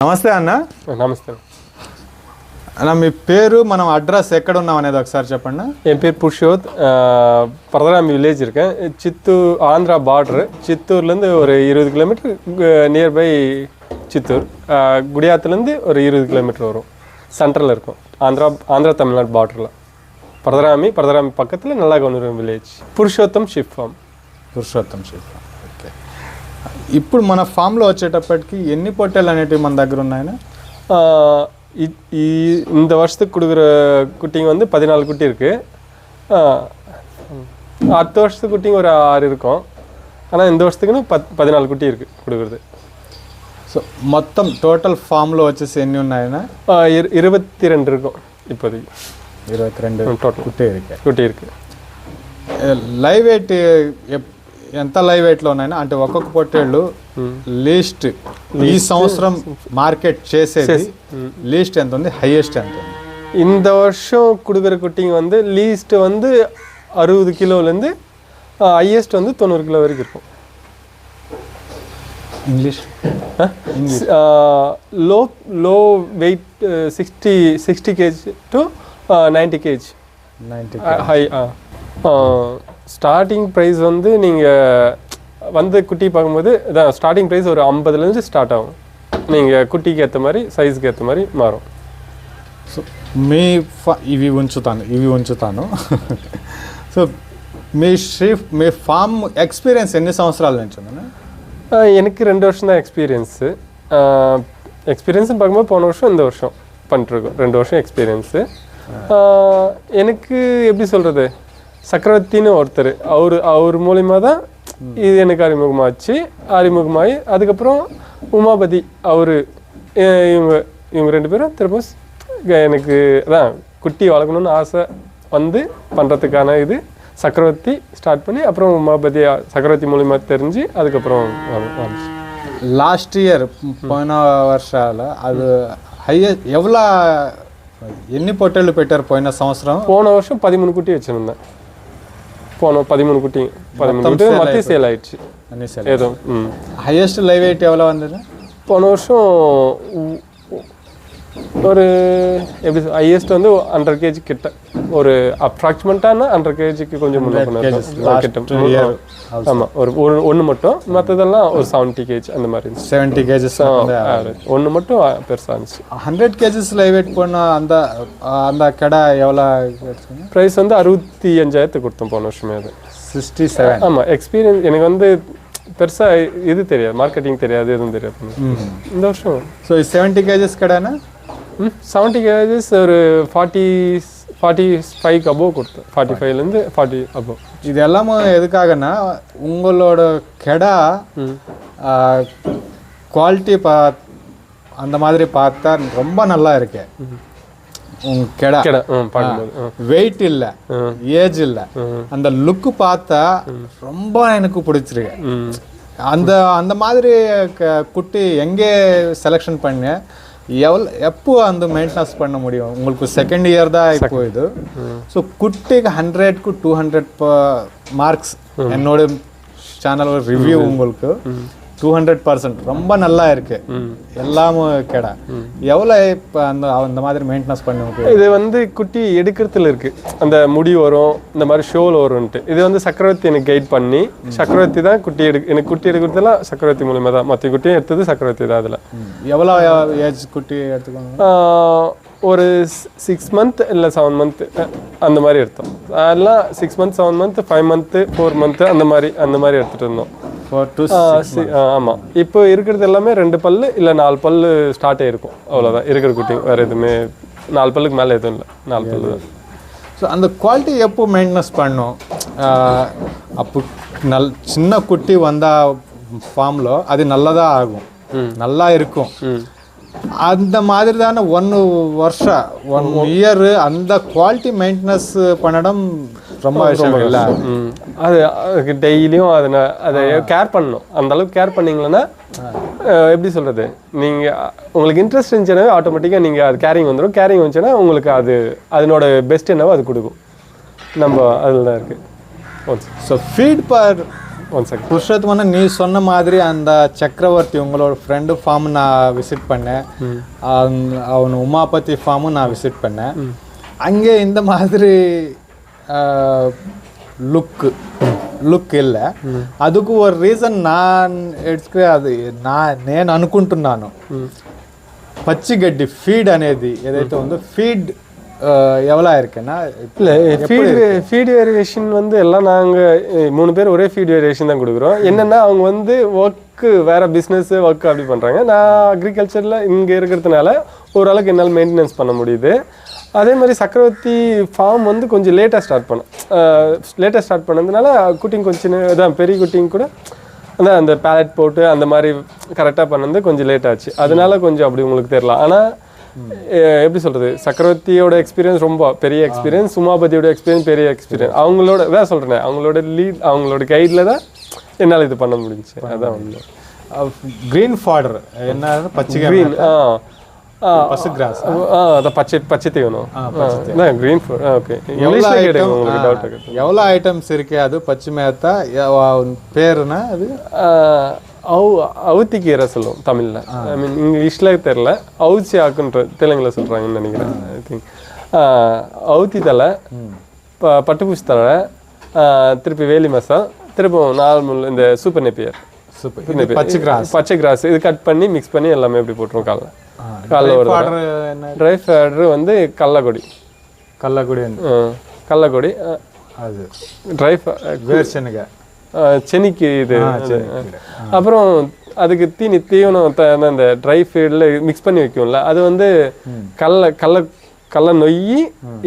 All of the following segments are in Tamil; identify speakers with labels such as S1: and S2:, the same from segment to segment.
S1: నమస్తే అన్న
S2: నమస్తే
S1: అన్న మీ పేరు మనం అడ్రస్ ఎక్కడ ఉన్నాం అనేది ఒకసారి చెప్పండి
S2: என் பேர் புருஷோத் பரதராமி வில்லேஜ் இருக்கேன் சித்தூர் ஆந்திரா பார்டரு சித்தூர்லேருந்து ஒரு இருபது கிலோமீட்டர் நியர்பை சித்தூர் அஹ், குடியாத்துலேருந்து ஒரு இருபது கிலோமீட்டர் வரும் சென்ட்ரலில் இருக்கும் ஆந்திரா ஆந்திரா தமிழ்நாடு பார்டரில் பரதராமி பரதராமி பக்கத்தில் நல்லா Kavunur village Purushottam Shilpa farm
S1: Purushottam Shilpa okay ఇప్పుడు మన ఫామ్లో వచ్చేటప్పటికి ఎన్ని పొట్టేలు అనేటివి మన దగ్గర ఉన్నాయన
S2: ஆஹ் இ- இ- இந்த வருஷத்துக்கு கொடுக்குற குட்டிங்க வந்து பதினாலு குட்டி இருக்கு ஆஹ் அடுத்த வருஷத்துக்கு குட்டிங்க ஒரு ஆறு இருக்கும் ஆனால் இந்த வருஷத்துக்குன்னு பத் பதினாலு குட்டி இருக்கு கொடுக்குறது
S1: సో మొత్తం టోటల్ ఫామ్లో వచ్చేసి ఎన్ని ఉన్నాయన
S2: ஆஹ் இரு- இருபத்தி ரெண்டு இருக்கும் இப்போதைக்கு
S1: ఇరవై రెండు
S2: టోటల్
S1: కుట్టే ఇరికాయి
S2: குட்டி இருக்கு
S1: లైవ్ వెయిట్ ఎప్- ఎంత లైవ్ వెయిట్లో ఉన్నాయన అంటే ఒక్కొక్క పొట్టేళ్ళు లీస్ట్ ఈ సంవత్సరం మార్కెట్ చేసేది లీస్ట్ ఎంత ఉంది హైయెస్ట్ ఎంత ఉంది
S2: இந்த வருஷம் கொடுக்குற குட்டிங்க வந்து லீஸ்ட் வந்து அறுபது கிலோலேருந்து ஹையஸ்ட் வந்து தொண்ணூறு கிலோ வரைக்கும் இருக்கும்
S1: English
S2: low low weight sixty sixty KG to ninety KG
S1: ninety
S2: high starting price வந்து நீங்கள் வந்து குட்டி பார்க்கும்போது இதான் ஸ்டார்டிங் ப்ரைஸ் ஒரு ஐம்பதுலேருந்து ஸ்டார்ட் ஆகும் நீங்கள் குட்டிக்கு ஏற்ற மாதிரி சைஸ்க்கு ஏற்ற மாதிரி மாறும்
S1: సో మీ ఫా- ఇవి ఉంచుతాను ఇవి ఉంచుతాను సో మీ షిఫ్ట్ మీ ఫామ్ ఎక్స్పీరియన్స్ ఎన్ని సంవత్సరాల నుంచి ఉందన్న
S2: ஆஹ் எனக்கு ரெண்டு வருஷம் தான் எக்ஸ்பீரியன்ஸு எக்ஸ்பீரியன்ஸ்னு பார்க்கும்போது போன வருஷம் இந்த வருஷம் பண்ணிட்டுருக்கோம் ரெண்டு வருஷம் எக்ஸ்பீரியன்ஸு எனக்கு எப்படி சொல்கிறது சக்கரவர்த்தின்னு ஒருத்தர் அவர் அவர் மூலிமா தான் இது எனக்கு அறிமுகமாச்சு அறிமுகமாகி அதுக்கப்புறம் உமாபதி அவர் இவங்க இவங்க ரெண்டு பேரும் திரும்ப ஸ்- எனக்கு அதான் குட்டி வளர்க்கணும்னு ஆசை வந்து பண்ணுறதுக்கான இது சக்கரவர்த்தி ஸ்டார்ட் பண்ணி அப்புறம் உமாபதி அ- சக்கரவர்த்தி மூலிமா தெரிஞ்சு அதுக்கப்புறம் வ- வந்துச்சு
S1: లాస్ట్ ఇయర్ పోయిన వర్షాల అది హైయెస్ట్ ఎవలా ఎన్ని పొట్టేళ్ళు పెట్టారు పోయిన సంవత్సరం
S2: போன வருஷம் பதிமூணு குட்டி வச்சுருந்தேன் போனோம் பதிமூணு குட்டி பதிமூணு குட்டி. மத்தி சேல் ஆயிடுச்சு. ஏதோ
S1: ஹையஸ்ட் லைவ் வெயிட் எவ்வளோ வந்தது?
S2: போன வருஷம் ஒரு எப்படி ஹையஸ்ட் வந்து ஹண்ட்ரட் கேஜி கிட்ட. ஒரு அப்ராக்சிமேட்டான ஹண்ட்ரட் கேஜிக்கு கொஞ்சம் கிட்ட ஆமாம் ஒரு ஒரு ஒன்று மட்டும். மற்றதெல்லாம் ஒரு செவன்ட்டி கேஜி அந்த மாதிரி இருந்துச்சு.
S1: செவன்ட்டி கேஜஸ்
S2: ஒன்று மட்டும் பெருசாக இருந்துச்சு.
S1: ஹண்ட்ரட் கேஜஸில் வெயிட் பண்ண அந்த அந்த கடை எவ்வளோ
S2: ப்ரைஸ் வந்து அறுபத்தி அஞ்சாயிரத்துக்கு கொடுத்தோம் போன வருஷமே அது.
S1: சிக்ஸ்டி செவன்
S2: ஆமாம் எக்ஸ்பீரியன்ஸ் எனக்கு வந்து பெருசாக இது தெரியாது. மார்க்கெட்டிங் தெரியாது எதுவும் தெரியாது. இந்த வருஷம்.
S1: ஸோ செவன்ட்டி கேஜஸ்
S2: கடைன்னா செவன்ட்டி கேஜஸ் ஒரு ஃபார்ட்டி ஃபார்ட்டி ஃபைவ்க்கு அபோவ் கொடுத்தேன் ஃபார்ட்டி ஃபைவ்லேருந்து ஃபார்ட்டி அபோவ்
S1: இது எல்லாமே எதுக்காகனா உங்களோட கெடா குவாலிட்டி பா அந்த மாதிரி பார்த்தா ரொம்ப நல்லா இருக்கு கெடா
S2: கிட
S1: வெயிட் இல்ல ஏஜ் இல்ல அந்த லுக் பார்த்தா ரொம்ப எனக்கு பிடிச்சிருக்கு அந்த அந்த மாதிரி குட்டி எங்கே செலெக்ஷன் பண்ண எவ்வளோ எப்போ அந்த மெயின்டெனன்ஸ் பண்ண முடியும்? உங்களுக்கு செகண்ட் இயர் தான் இப்போ இது ஸோ குட்டிக்கு ஹண்ட்ரட்க்கு டூ ஹண்ட்ரட் மார்க்ஸ் என்னோட சேனல் ரிவ்யூ உங்களுக்கு. டூ ஹண்ட்ரட் பர்சன்ட் ரொம்ப நல்லா இருக்கு. எல்லாமும் கெடா. எவ்வளோ இப்போ அந்த அந்த மாதிரி மெயின்டெனன்ஸ் பண்ண முடியும்
S2: இது வந்து குட்டி எடுக்கிறதுல இருக்கு. அந்த முடி வரும் இந்த மாதிரி ஷோவில் வரும்ன்ட்டு. இது வந்து சக்கரவர்த்தி எனக்கு கைட் பண்ணி சக்கரவர்த்தி தான் குட்டி எடு எனக்கு குட்டி எடுக்கிறதுலாம் சக்கரவர்த்தி மூலியமா தான். மற்ற குட்டியும் எடுத்தது சக்கரவர்த்தி தான் அதில்.
S1: எவ்வளோ ஏஜ் குட்டி எடுத்துக்கோங்க?
S2: ஒரு சிக்ஸ் மந்த் இல்லை செவன் மந்த் அந்த மாதிரி எடுத்தோம். அதெல்லாம் six month seven month five month four month அந்த மாதிரி அந்த மாதிரி எடுத்துகிட்டு இருந்தோம்.
S1: ஃபோர் டூ
S2: ஆஹ் சி- ஆஹ் ஆமா. இப்போ இருக்கிறது எல்லாமே ரெண்டு பல்லு இல்லை நாலு பல்லு ஸ்டார்ட் ஆயிருக்கும். அவ்வளோதான் இருக்கிற குட்டி வேறு எதுவுமே நாலு பல்லுக்கு மேலே எதுவும் இல்லை. நாலு பல்லு தான்.
S1: ஸோ அந்த குவாலிட்டி எப்போ மெயின்டெனன்ஸ் பண்ணும்? அப்போ நல் சின்ன குட்டி வந்தா ஃபார்மில் அது நல்லதா ஆகும். நல்லா இருக்கும்.
S2: ம்.
S1: அந்த மாதிரி தானே ஒன் வருஷம் ஒன் இயர் அந்த குவாலிட்டி மெயின்டெனன்ஸ் பண்ணడం ரொம்ப விஷயம் இல்லை.
S2: அது அதுக்கு டெய்லியும் அதை அதை கேர் பண்ணணும். அந்த அளவுக்கு கேர் பண்ணீங்களன்னா எப்படி சொல்கிறது நீங்கள் உங்களுக்கு இன்ட்ரெஸ்ட் இருந்துச்சுன்னா ஆட்டோமேட்டிக்காக நீங்கள் அது கேரிங் வந்துடும் கேரிங் வந்துச்சுன்னா உங்களுக்கு அது அதனோட பெஸ்ட் என்னவோ அது கொடுக்கும். நம்ம அதில் தான் இருக்குது
S1: so feed per
S2: one second
S1: புஷ்ரத் வந்து நீ சொன்ன மாதிரி அந்த சக்கரவர்த்தி உங்களோட ஃப்ரெண்டு ஃபார்ம் நான் விசிட் பண்ணேன். அவன் உமாபதி ஃபார்மும் நான் விசிட் பண்ணேன். அங்கே இந்த மாதிரி லுக்கு லுக் இல்லை. అదుకు ஒரு ரீசன் நான் ఎడ్స్కి அது நான் నేను అనుకుంటున్నాను పచ్చి గడ్డి ఫీడ్ అనేది ఏదైతే ஃபீட் எவ்வளோ இருக்குன்னா
S2: இல்லை ஃபீட் ஃபீட் வேரியேஷன் வந்து எல்லாம் நாங்கள் மூணு பேர் ஒரே ஃபீட் வேரியேஷன் தான் கொடுக்குறோம். என்னென்னா அவங்க வந்து ஒர்க்கு வேறு பிஸ்னஸ் ஒர்க் அப்படி பண்ணுறாங்க நான் அக்ரிகல்ச்சரில் இங்கே இருக்கிறதுனால ஓரளவுக்கு என்னால் மெயின்டெனன்ஸ் பண்ண முடியுது. அதே மாதிரி சக்கரவர்த்தி ஃபார்ம் வந்து கொஞ்சம் லேட்டாக ஸ்டார்ட் பண்ணேன் லேட்டாக ஸ்டார்ட் பண்ணதுனால குட்டிங் கொஞ்சம் இதான் பெரிய குட்டிங் கூட அதான் அந்த பேலட் போட்டு அந்த மாதிரி கரெக்டாக பண்ணது கொஞ்சம் லேட் ஆச்சு. அதனால கொஞ்சம் அப்படி உங்களுக்கு தெரியல. ஆனால் எப்படி சொல்கிறது சக்கரவர்த்தியோட எக்ஸ்பீரியன்ஸ் ரொம்ப பெரிய எக்ஸ்பீரியன்ஸ் சுமாபதியோட எக்ஸ்பீரியன்ஸ் பெரிய எக்ஸ்பீரியன்ஸ் அவங்களோட தான் சொல்கிறேன் அவங்களோட லீட் அவங்களோட கைடில் தான் என்னால் இது பண்ண முடிஞ்சு. அதான் வந்து
S1: கிரீன் ஃபாடர் என்ன பச்சை
S2: க்ரீன் ஆ
S1: பசு கிராஸ்
S2: ஆ அத பச்சை பச்சை தீவனம் நான் கிரீன் ஓகே இங்கிலீஷ்ல உங்களுக்கு டவுட்
S1: ஐட்டம்ஸ் இருக்கு? அது பச்சை மேத்தா பேருனா அது?
S2: அவு அவுத்தி கீரை சொல்லுவோம் தமிழில். ஐ மீன் இங்கிலீஷில் தெரில அவுச்சி ஆக்குன்ற தெலுங்குல சொல்கிறாங்கன்னு நினைக்கிறேன் ஐ திங்க் அவுத்தி தலை ப பட்டுப்பூச்சி தலை திருப்பி வேலி மசால் திருப்பம் நார்மல் இந்த சூப்பர் நெப்பியர்.
S1: சூப்பர். பச்சை கிராஸ்.
S2: பச்சை கிராஸ். இது கட் பண்ணி மிக்ஸ் பண்ணி எல்லாமே இப்படி போட்டுருவோம் காலைல. காலைல ஒரு ட்ரை ஃபேட்ரு வந்து கல்லக்கொடி
S1: கள்ளக்குடி
S2: ஆ, கல்லக்கொடி
S1: அது.
S2: ட்ரை
S1: வேர்ஷனுங்க
S2: செனிக்கு இது. அப்புறம் அதுக்கு தீனி தீவனம் அந்த ட்ரை ஃபீல்டில் மிக்ஸ் பண்ணி வைக்கும்ல அது வந்து கடல கடல கடல நொய்யி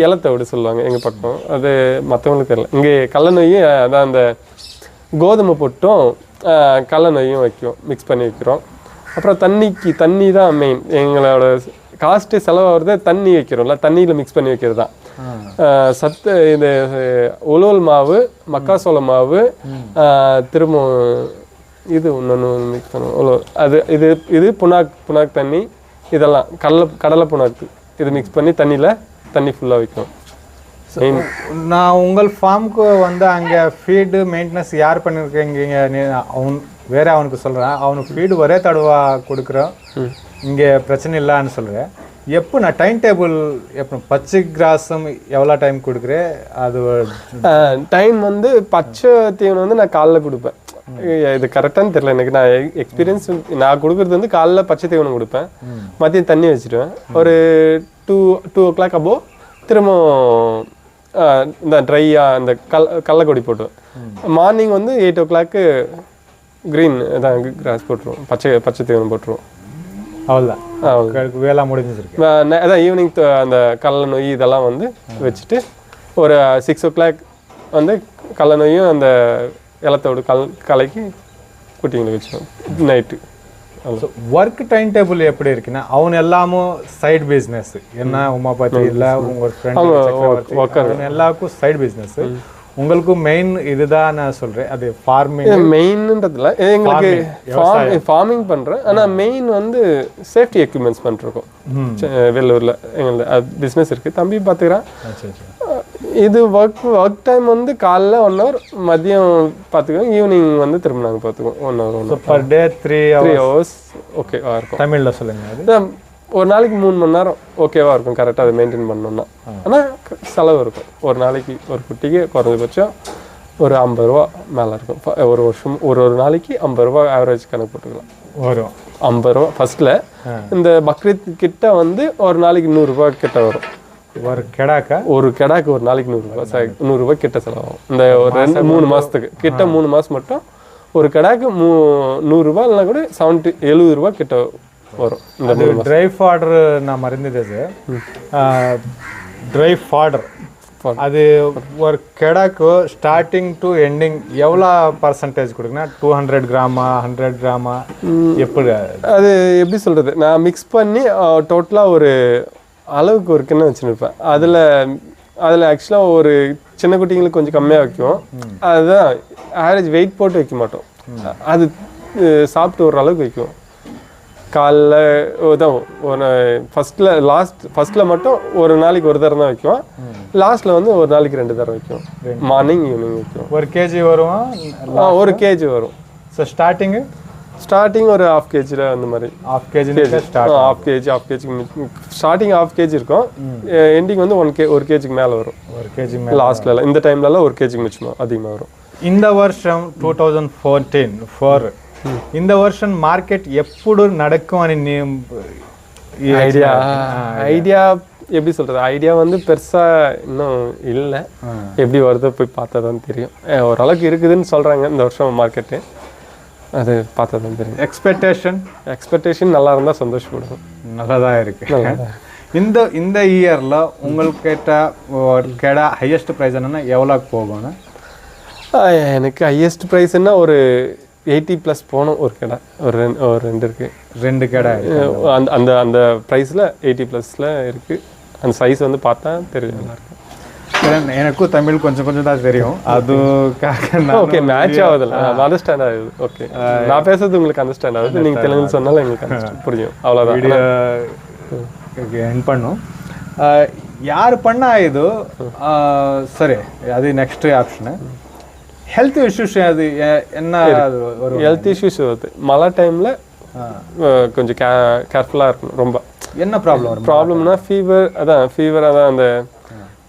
S2: இலத்தவிடு சொல்லுவாங்க எங்கள் பக்கம். அது மற்றவங்களுக்கு தெரியல. இங்கே கடல நொய்யி அதான் அந்த கோதுமை பொட்டும் கடல நொய்யும் வைக்கும் மிக்ஸ் பண்ணி வைக்கிறோம். அப்புறம் தண்ணிக்கு தண்ணி தான் மெயின் எங்களோட காஸ்ட்டு செலவாகிறது தண்ணி வைக்கிறோம்ல தண்ணியில் மிக்ஸ் பண்ணி வைக்கிறது தான் சத்து இது அஹ், உலவல் மாவு மக்காசோள மாவு திரும்ப இது இன்னொன்று மிக்ஸ் பண்ணுவோம். உலவல் அது இது இது புனாக் புனாக் தண்ணி இதெல்லாம் கடலை கடலை புனாக்கு இது மிக்ஸ் பண்ணி தண்ணியில் தண்ணி ஃபுல்லாக வைக்கும் மெயின்
S1: நான் உங்கள் ஃபார்முக்கு வந்து அங்கே ஃபீடு மெயின்டெனன்ஸ் யார் பண்ணியிருக்கீங்க அவன் வேற அவனுக்கு சொல்கிறேன் அவனுக்கு ஃபீடு ஒரே தடவை கொடுக்குறோம். இங்கே பிரச்சனை இல்லைன்னு சொல்கிறேன் எப்போ நான் டைம் டேபிள் எப்போ பச்சை கிராஸும் எவ்வளோ டைம் கொடுக்குறேன்? அது
S2: டைம் வந்து பச்சை தீவனம் வந்து நான் காலைல கொடுப்பேன். இது கரெக்டானு தெரியல. எனக்கு நான் எக்ஸ்பீரியன்ஸ் நான் கொடுக்குறது வந்து காலைல பச்சை தீவனம் கொடுப்பேன். மதியம் தண்ணி வச்சிடுவேன். ஒரு டூ டூ ஓ கிளாக் அப்போ திரும்ப ஆஹ், இந்த ட்ரையாக இந்த கல் கடலக்கொடி போட்டுருவேன். மார்னிங் வந்து எயிட் ஓ கிளாக்கு க்ரீன் தான் கிராஸ் போட்டுருவோம். பச்சை பச்சை தீவனம் போட்டுருவோம்.
S1: அவ்வளோதான்
S2: அவ்வளோ
S1: வேலை முடிஞ்சிருக்கு
S2: அதான் ஈவினிங் அந்த கடல நொய் இதெல்லாம் வந்து வச்சுட்டு ஒரு சிக்ஸ் ஓ கிளாக் வந்து கடல நொய்யும் அந்த இலத்தோடு கல் கலக்கி குட்டிங்களை வச்சிடும் நைட்டு
S1: ஒர்க் டைம் டேபிள் எப்படி இருக்குன்னா அவன் எல்லாமும் சைடு பிஸ்னஸ் என்ன உமாபதி இல்ல உங்க ஃப்ரெண்ட் எல்லாருக்கும் சைடு பிஸ்னஸ் உங்களுக்கும் மெயின் இதுதான் நான் சொல்றேன். அது ஃபார்மிங்
S2: மெயின்ன்றதுல எங்களுக்கு ஃபார்மிங் பண்ணுறேன் ஆனால் மெயின் வந்து சேஃப்டி எக்யூப்மெண்ட்ஸ் பண்ணிருக்கோம் வெள்ளூரில். எங்களுக்கு பிஸ்னஸ் இருக்குது தம்பி பார்த்துக்கிறான் இது ஒர்க் ஒர்க் டைம் வந்து காலைல ஒன் ஹவர் மதியம் பார்த்துக்குவோம் ஈவினிங் வந்து திரும்ப நாங்கள் பார்த்துக்குவோம் one hour one
S1: per day three
S2: three hours ஓகேவா இருக்கும்.
S1: தமிழ்ல சொல்லுங்க அது.
S2: அதான் ஒரு நாளைக்கு மூணு மணி நேரம் ஓகேவா இருக்கும் கரெக்டாக அதை மெயின்டைன் பண்ணோம்னா ஆனால் செலவு இருக்கும். ஒரு நாளைக்கு ஒரு குட்டிக்கு குறைஞ்சபட்சம் ஒரு ஐம்பது ரூபா மேலே இருக்கும். ஒரு வருஷம் ஒரு ஒரு நாளைக்கு ஐம்பது ரூபா ஆவரேஜ் கணக்கு போட்டுக்கலாம்.
S1: வரும்.
S2: ஐம்பது ரூபா ஃபர்ஸ்ட்ல இந்த பக்ரீத் கிட்ட வந்து ஒரு நாளைக்கு நூறுரூபா கிட்ட வரும்.
S1: ஒரு கெடாக்கா?
S2: ஒரு கெடாக்கு ஒரு நாளைக்கு நூறுரூவா ச- நூறுரூவா கிட்ட செலவாகும். இந்த ஒரு ரெண்டு மூணு மாதத்துக்கு கிட்ட மூணு மாதம் மட்டும் ஒரு கெடாக்கு மூ நூறுரூவா இல்லைனா கூட செவன்ட்டி எழுபது ரூபா கிட்ட வரும்
S1: அது ட்ரை ஃபாடர் நான் மறந்துது ட்ரை ஃபாடர் அது ஒரு கெடாக்கு ஸ்டார்டிங் டு எண்டிங் எவ்வளோ பர்சன்டேஜ் கொடுக்குன்னா டூ ஹண்ட்ரட் கிராமா ஹண்ட்ரட் கிராமா? எப்படி
S2: அது? எப்படி சொல்றது? நான் மிக்ஸ் பண்ணி டோட்டலாக ஒரு அளவுக்கு ஒரு கிண்ணம் வச்சுருப்பேன். அதில் அதில் ஆக்சுவலாக ஒரு சின்ன குட்டிங்களுக்கு கொஞ்சம் கம்மியாக வைக்கும் அதுதான் ஆவரேஜ் வெயிட் போட்டு வைக்க மாட்டோம். அது சாப்பிட்டு ஒரு அளவுக்கு வைக்கும் காலைல உதவும் ஒரு ஃபஸ்ட்டில் லாஸ்ட் ஃபஸ்ட்டில் மட்டும் ஒரு நாளைக்கு ஒரு தரம் தான் வைக்கும் லாஸ்ட்டில் வந்து ஒரு நாளைக்கு ரெண்டு தரம் வைக்கும் மார்னிங் ஈவினிங் வைக்கும்
S1: ஒரு கேஜி வரும்?
S2: ஒரு கேஜி வரும்.
S1: ஸோ ஸ்டார்டிங்கு
S2: ஸ்டார்டிங் ஒரு ஹாஃப் கேஜியில் அந்த மாதிரி.
S1: Half kg start
S2: half kg half கேஜிக்கு ஸ்டார்டிங் ஹாஃப் கேஜி இருக்கும். எண்டிங் வந்து ஒன் கே ஒரு கேஜிக்கு மேலே வரும்.
S1: ஒரு கேஜி
S2: லாஸ்ட்லலாம் இந்த டைம்லலாம் ஒரு கேஜிக்கு மிச்சமாக அதிகமாக வரும்.
S1: இந்த வருஷம் டூ தௌசண்ட் ஃபோர்டீன் ஃபோர் இந்த வருஷம் மார்க்கெட் எப்படி நடக்கும் అని
S2: ஐடியா ஐடியா எப்படி சொல்கிறது ஐடியா வந்து பெருசாக இன்னும் இல்லை. எப்படி வருதோ போய் பார்த்தா தான் தெரியும் ஓரளவுக்கு இருக்குதுன்னு சொல்கிறாங்க இந்த வருஷம் மார்க்கெட்டு அது பார்த்தா தெரியும்.
S1: எக்ஸ்பெக்டேஷன்
S2: எக்ஸ்பெக்டேஷன் நல்லா இருந்தால் சந்தோஷப்படும்
S1: நல்லா தான் இருக்குது இந்த இந்த இயரில் உங்களுக்கு கேட்டால் கேட ஹையஸ்ட் ப்ரைஸ் என்னென்னா எவ்வளோக்கு
S2: போகணும் எனக்கு ஹையஸ்ட் ப்ரைஸ்னால் ஒரு எயிட்டி ப்ளஸ் போகணும் ஒரு கடை ஒரு ரெண்டு ஒரு ரெண்டு இருக்கு
S1: ரெண்டு கெடா இருக்கு.
S2: அஹ் அந்த அந்த அந்த ப்ரைஸில் எயிட்டி ப்ளஸில் இருக்கு அந்த சைஸ் வந்து பார்த்தா தெரியும் நல்லா இருக்கு
S1: எனக்கு- எனக்கும் தமிழ் கொஞ்சம் கொஞ்சம் தான் தெரியும் அதுக்காக நான்
S2: ஓகே மேட்ச் ஆகுதுல்ல அண்டர்ஸ்டாண்ட் ஆகுது ஓகே நான் பேசுறது உங்களுக்கு அண்டர்ஸ்டாண்ட் ஆகுது நீங்க தெலுங்கு சொன்னாலும் எங்களுக்கு understand புரியும் அவ்வளவுதான்
S1: வீடியோ ಎಂಡ್ ಪಣ್ಣು ಆ, ಯಾರು ಪಣ್ಣ ಇದು ಆ, ಸರಿ ಅದು ನೆಕ್ಸ್ಟ್ ಆಪ್ಷನ್ ಹೆಲ್ತ್ ಇಶ್ಯೂಸ್ ಅದು ಎ- என்ன அது வரும்
S2: ஹெல்த் இஷ்யூஸ் வருது மழை டைம்ல கொஞ்சம் கே கேர்ஃபுல்லாக இருக்கணும் ரொம்ப
S1: என்ன ப்ராப்ளம் வரும்
S2: ப்ராப்ளம்னா ஃபீவர் அதான் ஃபீவர் அதான் அந்த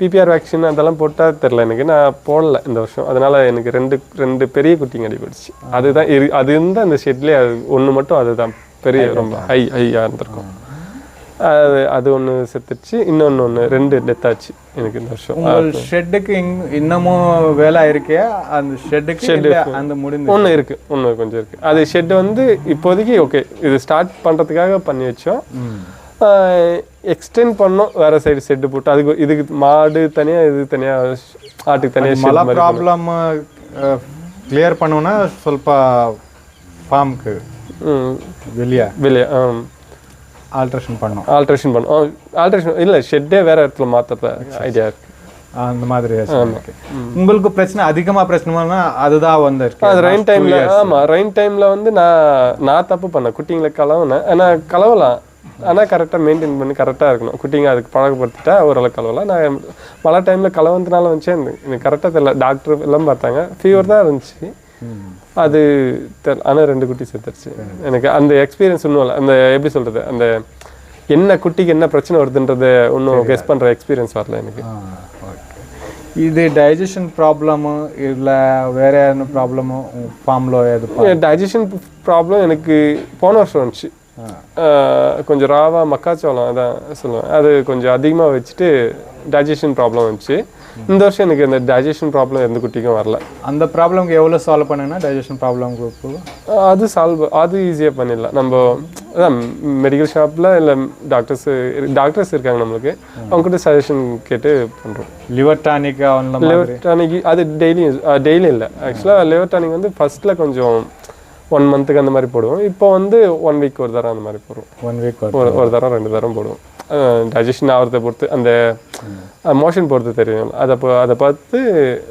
S2: பிபிஆர் வேக்சின் அதெல்லாம் போட்டால் தெரில எனக்கு நான் போடல இந்த வருஷம் அதனால எனக்கு ரெண்டு ரெண்டு பெரிய குட்டிங்க அடிபட்டுச்சு அதுதான் இரு அது இருந்தால் அந்த ஷெட்லேயே அது ஒன்று மட்டும் அதுதான் பெரிய ரொம்ப ஹை ஹையாக இருந்திருக்கும் அது அது ஒன்று செத்துச்சு இன்னொன்று ஒன்று ரெண்டு டெத் ஆச்சு எனக்கு இந்த வருஷம்
S1: உங்கள் ஷெட்டுக்கு இன்னமும் வேலை இருக்கே அந்த ஷெட்டுக்கு இல்ல அந்த முடிந்து
S2: ஒன்று இருக்கு ஒன்று கொஞ்சம் இருக்கு அது ஷெட் வந்து இப்போதைக்கு ஓகே இது ஸ்டார்ட் பண்ணுறதுக்காக பண்ணி வச்சோம் எக்ஸ்டெண்ட் பண்ணோம் வேற சைடு செட்டு போட்டு அதுக்கு இதுக்கு மாடு தனியாக இது தனியாக ஆட்டுக்கு தனியாக
S1: ಮಲ ಪ್ರಾಬ್ಲಮ್ ಕ್ಲಿಯರ್ ಮಾಡೋಣ ಸ್ವಲ್ಪ ಫಾರ್ಮ್ಗೆ வெளியே
S2: வெளியே
S1: ஆல்ட்ரேஷன் பண்ணோம்
S2: ஆல்ட்ரேஷன் பண்ணோம் ஆல்ட்ரேஷன் இல்லை ஷெட்டே வேற இடத்துல மாற்றுறத ஐடியா இருக்கு.
S1: அந்த மாதிரி. உங்களுக்கு பிரச்சனை அதிகமா பிரச்சனைனா அதுதான் வந்திருக்கு.
S2: அது ரெயின் டைம்ல ஆமா ரெயின் டைம்ல வந்து நான் நான் தப்பு பண்ணேன். குட்டிங்களை கலவுனேன் ஆனா கலவலாம் ஆனா கரெக்டா மெயின்டைன் பண்ணி கரெக்டா இருக்கணும். குட்டிங்க அதுக்கு பழக்கப்படுத்திட்டா ஓரளவுக்கு கலவலாம் நான் மழை டைம்ல கலவந்தனால வந்துச்சு எனக்கு எனக்கு கரெக்டா தெரியல. டாக்டர் எல்லாம் பார்த்தாங்க. ஃபீவர் தான் இருந்துச்சு. அது தெரியல ஆனா ரெண்டு குட்டி செத்துருச்சு எனக்கு அந்த எக்ஸ்பீரியன்ஸ் இன்னும் இல்லை அந்த எப்படி சொல்றது அந்த என்ன குட்டிக்கு என்ன பிரச்சனை வருதுன்றத இன்னும் கெஸ் பண்ற எக்ஸ்பீரியன்ஸ் வரல எனக்கு
S1: ஆ, okay. இது డైజెషన్ ప్రాబ్లము ఇలా వేరే ఏమైనా ప్రాబ్లము ఫామ్లో ఏది
S2: டைஜஷன் ப்ராப்ளம் எனக்கு போன வருஷம் வந்துச்சு ஆஹ் கொஞ்சம் ராவா மக்காச்சோளம் அதான் சொல்லுவேன் அது கொஞ்சம் அதிகமாக வச்சுட்டு டைஜஷன் ப்ராப்ளம் வந்துச்சு இந்த வருஷம் எனக்கு இந்த டைஜஷன் ப்ராப்ளம் எந்த குட்டிக்கும் வரல.
S1: அந்த ப்ராப்ளம்க்கு எவ்வளோ சால்வ் பண்ணுங்கன்னா டைஜஷன் ப்ராப்ளம்க்கு
S2: ஆஹ் அது சால்வ் அது ஈஸியாக பண்ணிடலாம். நம்ம அதான் மெடிக்கல் ஷாப்பில் இல்லை டாக்டர்ஸ் டாக்டர்ஸ் இருக்காங்க நம்மளுக்கு. அவங்ககிட்ட சஜஷன் கேட்டு பண்ணுறோம்
S1: லிவர் டானிக்
S2: லிவர் டானிக் அது டெய்லி டெய்லி இல்லை. ஆக்சுவலாக லிவர் டானிக் வந்து ஃபர்ஸ்ட்டில் கொஞ்சம் ஒன் மந்த்துக்கு அந்த மாதிரி போடுவோம் இப்போ வந்து ஒன் வீக் ஒரு தரம் அந்த மாதிரி போடுவோம்
S1: ஒன் வீக்
S2: ஒரு ஒரு தரம் ரெண்டு தரம் போடுவோம் டைஜஷன் ஆகிறத பொறுத்து அந்த மோஷன் பொறுத்து தெரியும் அதை போ அதை பார்த்து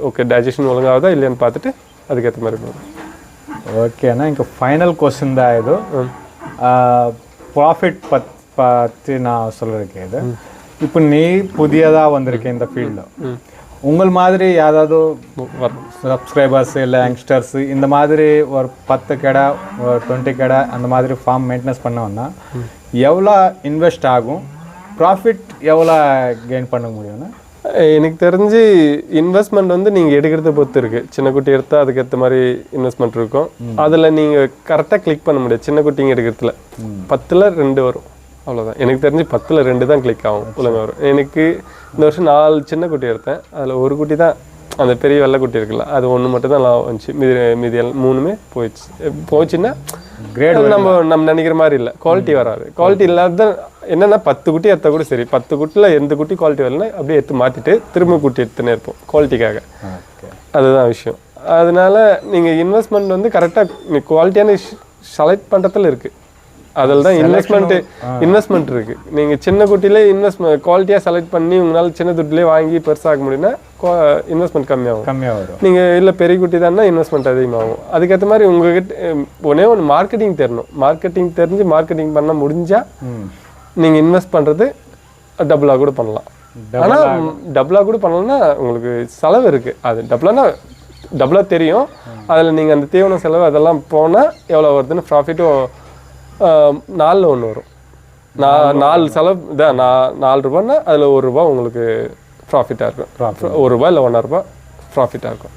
S2: ஓகே டைஜஷன் ஒழுங்காகுதா இல்லையான்னு பார்த்துட்டு அதுக்கேற்ற மாதிரி போடுவோம்
S1: ఓకేనా ఇంకా ఫైనల్ క్వశ్చన్ దా ఇది ப்ராஃபிட் பத் பற்றி நான் சொல்லிருக்கேன் இது இப்போ நீ புதியதாக வந்திருக்கேன் இந்த ஃபீல்டில் உங்கள் மாதிரி யாராவது சப்ஸ்கிரைபர்ஸ் இல்லை யங்ஸ்டர்ஸ் இந்த மாதிரி ஒரு பத்து கடை ஒரு டுவெண்ட்டி கடை அந்த மாதிரி ஃபார்ம் மெயின்டெனன்ஸ் பண்ணோம்னா எவ்வளோ இன்வெஸ்ட் ஆகும்? ப்ராஃபிட் எவ்வளோ கெயின் பண்ண முடியும்னா?
S2: எனக்கு தெரிஞ்சு இன்வெஸ்ட்மெண்ட் வந்து நீங்கள் எடுக்கிறத பொறுத்து இருக்கு. சின்ன குட்டி எடுத்தால் அதுக்கேற்ற மாதிரி இன்வெஸ்ட்மெண்ட் இருக்கும். அதில் நீங்கள் கரெக்டாக கிளிக் பண்ண முடியாது. சின்ன குட்டிங்க எடுக்கிறதுல. பத்தில் ரெண்டு வரும். அவ்வளோதான் எனக்கு தெரிஞ்சு பத்தில் ரெண்டு தான் கிளிக் ஆகும் ஒழுங்கா வரும் எனக்கு இந்த வருஷம் நாலு சின்ன குட்டி எடுத்தேன். அதில் ஒரு குட்டி தான் அந்த பெரிய வெள்ளை குட்டி இருக்குல்ல அது ஒன்று மட்டும் தான் லாபம் வந்துச்சு. மீதி மீதி மூணுமே போயிடுச்சு. போச்சுன்னா
S1: Grade
S2: நம்ம நம்ம நினைக்கிற மாதிரி இல்லை. குவாலிட்டி வராது. குவாலிட்டி இல்லாத என்னன்னா பத்து குட்டி எடுத்தா கூட சரி. பத்து குட்டியில் எந்த குட்டி குவாலிட்டி வரலன்னா அப்படியே எடுத்து மாற்றிட்டு திரும்ப குட்டி எடுத்துனே இருப்போம் குவாலிட்டிக்காக அதுதான் விஷயம். அதனால நீங்கள் இன்வெஸ்ட்மெண்ட் வந்து கரெக்டாக குவாலிட்டியான செலக்ட் பண்ணுறதுல இருக்குது அதில் தான் இன்வெஸ்ட்மெண்ட் இன்வெஸ்ட்மெண்ட் இருக்கு. நீங்க சின்ன குட்டிலே இன்வெஸ்ட்மெண்ட் குவாலிட்டியா செலக்ட் பண்ணி உங்களால சின்ன துட்டிலே வாங்கி பெருசாக முடியும்னா இன்வெஸ்ட்மெண்ட் கம்மியாகும்.
S1: கம்மியாக வரும்
S2: நீங்க இல்ல பெரிய குட்டி தானே இன்வெஸ்ட்மெண்ட் அதிகமாகும். அதுக்கேற்ற மாதிரி உங்ககிட்ட ஒண்ணே ஒன்று மார்க்கெட்டிங் தெரியணும் மார்க்கெட்டிங் தெரிஞ்சு மார்க்கெட்டிங் பண்ண முடிஞ்சா நீங்க இன்வெஸ்ட் பண்றது டபுளா கூட பண்ணலாம். ஆனா டபுளா கூட பண்ணலாம்னா உங்களுக்கு செலவு இருக்கு. அது டபுளானா டபுளா தெரியும். அதுல நீங்க அந்த தீவன செலவு அதெல்லாம் போனா எவ்வளவு வருதுன்னு ப்ராஃபிட்டும் நாலில் ஒன்று வரும். நான் நாலு செலவு இதான் நான் நாலு ரூபான்னா அதில் ஒரு ரூபா உங்களுக்கு ப்ராஃபிட்டாக இருக்கும். ஒரு ரூபா இல்லை ஒன்றரை ரூபா ப்ராஃபிட்டாக இருக்கும்.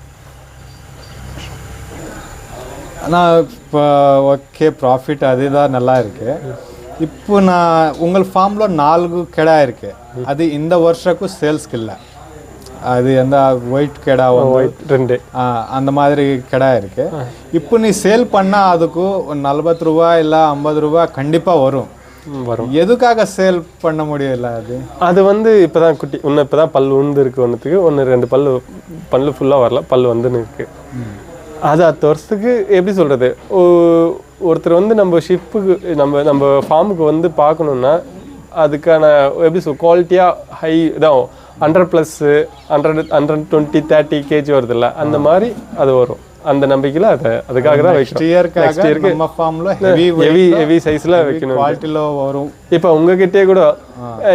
S1: ஆனால் இப்போ ஓகே ப்ராஃபிட் அதுதான் நல்லா இருக்குது இப்போ நான் உங்கள் ஃபார்மில் நாலு கடை இருக்குது அது இந்த வருஷக்கும் சேல்ஸ்க்கு இல்லை. அது எந்த ஒயிட் கெடா
S2: ஒயிட் ரெண்டு.
S1: ಆ, அந்த மாதிரி கெடா இருக்கு. இப்போ நீ சேல் பண்ணா அதுக்கு நல்பத்து ரூபா இல்லை ஐம்பது ரூபா கண்டிப்பா வரும்.
S2: வரும்.
S1: எதுக்காக சேல் பண்ண முடியல அது?
S2: அது வந்து இப்பதான் குட்டி ஒன்று இப்பதான் பல்லு உந்து இருக்கு ஒன்றுத்துக்கு ஒன்று ரெண்டு பல்லு பல்லு ஃபுல்லா வரல பல்லு வந்துன்னு இருக்கு. அது அடுத்த வருஷத்துக்கு எப்படி சொல்றது? ஒ- ஒருத்தர் வந்து நம்ம ஷிப்புக்கு நம்ம நம்ம ஃபார்முக்கு வந்து பார்க்கணும்னா அதுக்கான எப்படி சொல் குவாலிட்டியா ஹை இதான். Hundred plus hundred hundred twenty thirty kg வருதுல்ல அந்த மாதிரி அது வரும். அந்த நம்பிக்கையில் அதை அதுக்காக தான்
S1: நெக்ஸ்ட்
S2: வைக்கிறோம்.
S1: இயர்க்காக நம்ம ஃபார்ம்ல ஹெவி
S2: ஹெவி ஹெவி சைஸ்ல வைக்கணும்.
S1: குவாலிட்டியில் வரும்.
S2: இப்போ உங்ககிட்டயே கூட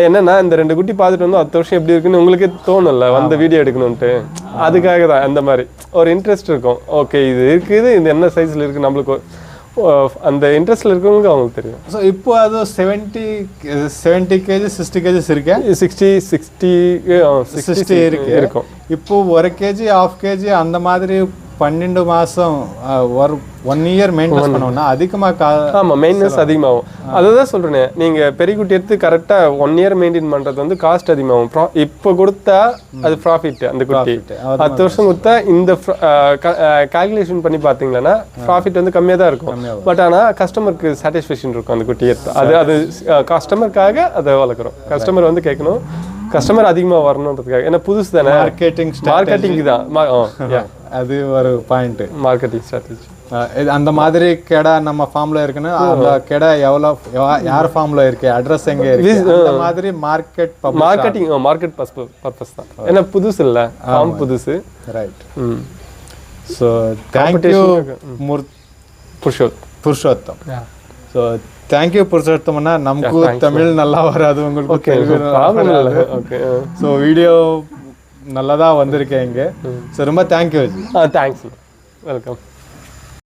S2: என்னன்னா இந்த ரெண்டு குட்டி பார்த்துட்டு வந்து அடுத்த வருஷம் எப்படி இருக்குன்னு உங்களுக்கே தோணும்ல வந்து வீடியோ எடுக்கணும்ட்டு அதுக்காக தான் அந்த மாதிரி. ஒரு இன்ட்ரெஸ்ட் இருக்கும். ஓகே இது இருக்குது இது என்ன சைஸ்ல இருக்கு நம்மளுக்கு அந்த இன்ட்ரெஸ்ட்ல இருக்கவங்களுக்கு அவங்களுக்கு தெரியும்.
S1: ஸோ இப்போ அது seventy seventy kg sixty kgs இருக்கேன்
S2: சிக்ஸ்டி சிக்ஸ்டி
S1: சிக்ஸ்டி இருக்கு.
S2: இருக்கும்.
S1: இப்போ ஒரு கேஜி ஆஃப் கேஜி அந்த மாதிரி பன்னெண்டு மாசம் அஹ், ஒரு ஒன் இயர் மெயின்டைன் பண்ணோம்னா அதிகமாக கா
S2: ஆமா மெயின்டெனன்ஸ் அதிகமாகும். அதை தான் சொல்றேனே நீங்க பெரிய குட்டி எடுத்து கரெக்டா ஒன் இயர் மெயின்டைன் பண்றது வந்து காஸ்ட் அதிகமாகும். Pro- இப்போ கொடுத்தா அது ப்ராஃபிட் அந்த குட்டி. பத்து வருஷம் கொடுத்தா இந்த கால்குலேஷன் பண்ணி பார்த்தீங்கன்னா ப்ராஃபிட் வந்து கம்மியாக தான் இருக்கும் பட் ஆனா கஸ்டமருக்கு சாட்டிஸ்ஃபேக்ஷன் இருக்கும் அந்த குட்டி எடுத்து. அது அது கஸ்டமருக்காக அதை வளர்க்குறோம். கஸ்டமர் வந்து கேட்கணும் கஸ்டமர் அதிகமா வரணுன்றதுக்காக. ஏன்னா புதுசு தானே.
S1: மார்க்கெட்டிங்
S2: மார்க்கெட்டிங் தான்.
S1: அது ஒரு பாயிண்ட்
S2: மார்க்கெட்டிங் ஸ்ட்ராட்டஜி
S1: அந்த மாதிரி கெடை நம்ம ஃபார்ம்ல இருக்குன்னு அந்த கெடை எவ்வளோ யார் ஃபார்ம்ல இருக்கு? அட்ரஸ் எங்க இருக்கு? அந்த மாதிரி மார்க்கெட்
S2: மார்க்கெட்டிங் மார்க்கெட் பர்பஸ் தான். ஏன்னா புதுசு இல்ல ஃபார்ம் புதுசு.
S1: Right so thank you Moore
S2: Purushoth
S1: Purushottam so thank you புருஷோத்தம்னா நமக்கு தமிழ் நல்லா வராது உங்களுக்கு ஸோ வீடியோ நல்லதா வந்திருக்கேன் இங்க. ஸோ ரொம்ப தேங்க்யூ
S2: தேங்க்ஸ் வெல்கம்